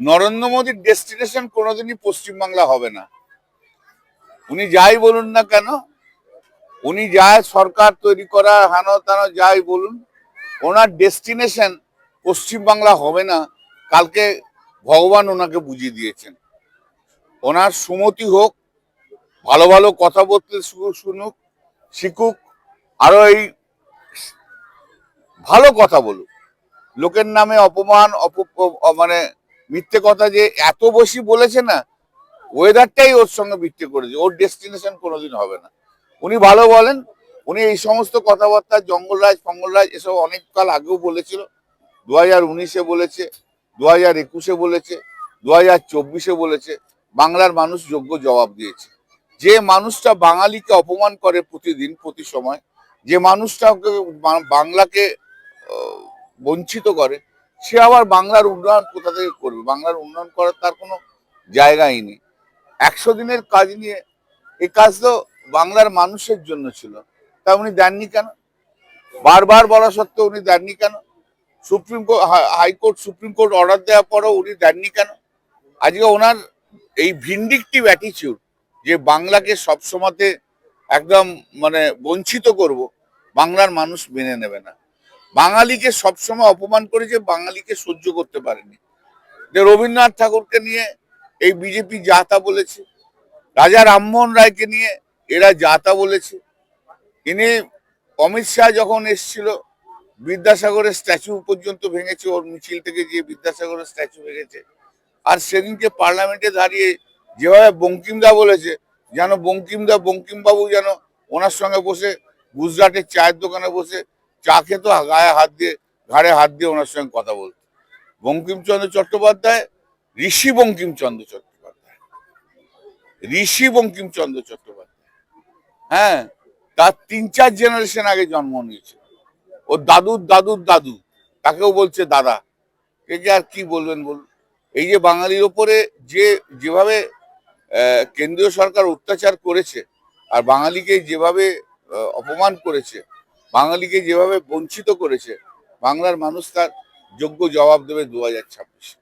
নরেন্দ্র মোদীর ডেস্টিনেশন কোনোদিনই পশ্চিমবাংলা হবে না। উনি যাই বলুন না কেন, উনি যা সরকার তৈরি করা, হেন তেন যাই বলুন, ওনার ডেস্টিনেশন পশ্চিমবাংলা হবে না, কালকে ভগবান ওনাকে বুঝিয়ে দিয়েছেন। ওনার সুমতি হোক, ভালো ভালো কথা বলতে শুনুক, শিখুক, আরও এই ভালো কথা বলুক। লোকের নামে অপমান অপ মানে মিথ্যে কথা যে এত বেশি বলেছে না ওয়েদারটাই ওর সঙ্গে মিথ্যে করেছে, ওর ডেস্টিনেশন কোনোদিন হবে না। উনি ভালো বলেন, উনি এই সমস্ত কথাবার্তা জঙ্গলরাজ ফঙ্গলরাজ এসব অনেক কাল আগেও বলেছিল দু হাজার উনিশে বলেছে দু হাজার একুশে বলেছে দু হাজার চব্বিশে বলেছে, বাংলার মানুষ যোগ্য জবাব দিয়েছে। যে মানুষটা বাঙালিকে অপমান করে প্রতিদিন প্রতি সময় যে মানুষটাকে, বাংলাকে বঞ্চিত করে সে আবার বাংলার উন্নয়ন কোথা থেকে করবে? বাংলার উন্নয়ন করার তার কোনো জায়গাই নেই। একশো দিনের কাজ নিয়ে এই কাজ তো বাংলার মানুষের জন্য ছিল। তা উনি দেননি কেন? বারবার বলা সত্ত্বেও উনি দেননি কেন? Supreme court high court, supreme court order দেওয়ার পরেও উনি দেননি কেন? আজকে ওনার এই ভিন্ডিকটিভ অ্যাটিচিউড যে বাংলাকে সবসময়তে একদম মানে বঞ্চিত করব, বাংলার মানুষ মেনে নেবে না। বাঙালিকে সবসময় অপমান করেছে বাঙালিকে সহ্য করতে পারেনি। যে রবীন্দ্রনাথ ঠাকুরকে নিয়ে এই বিজেপি যাতা বলেছে, রাজা রামমোহন রায়কে নিয়ে এরা যাতা বলেছে। ইনি অমিত শাহ যখন এসছিল, বিদ্যাসাগরের স্ট্যাচু পর্যন্ত ভেঙেছে, ওর মিছিল থেকে গিয়ে বিদ্যাসাগরের স্ট্যাচু ভেঙেছে। আর সেদিনকে পার্লামেন্টে দাঁড়িয়ে যেভাবে বঙ্কিমদা বলেছে, যেন বঙ্কিমদা, বঙ্কিমবাবু যেন ওনার সঙ্গে বসে, গুজরাটের চায়ের দোকানে বসে চা তো গায়ে হাত দিয়ে, ঘাড়ে হাত দিয়ে ওনার সঙ্গে কথা বলতো। বঙ্কিমচন্দ্র চট্টোপাধ্যায়, ঋষি বঙ্কিমচন্দ্র চট্টোপাধ্যায়। ঋষি বঙ্কিমচন্দ্র চট্টোপাধ্যায়। হ্যাঁ তার তিন চার জেনারেশন আগে জন্ম নিয়েছে ও দাদুর দাদুর দাদু, তাকেও বলছে দাদা। একে আর কি বলবেন বলুন? এই যে বাঙালির ওপরে যে, যেভাবে কেন্দ্রীয় সরকার অত্যাচার করেছে, আর বাঙালিকে যেভাবে অপমান করেছে বাঙালিকে যেভাবে বঞ্চিত করেছে বাংলার মানুষ তার যোগ্য জবাব দেবে দু হাজার ছাব্বিশে।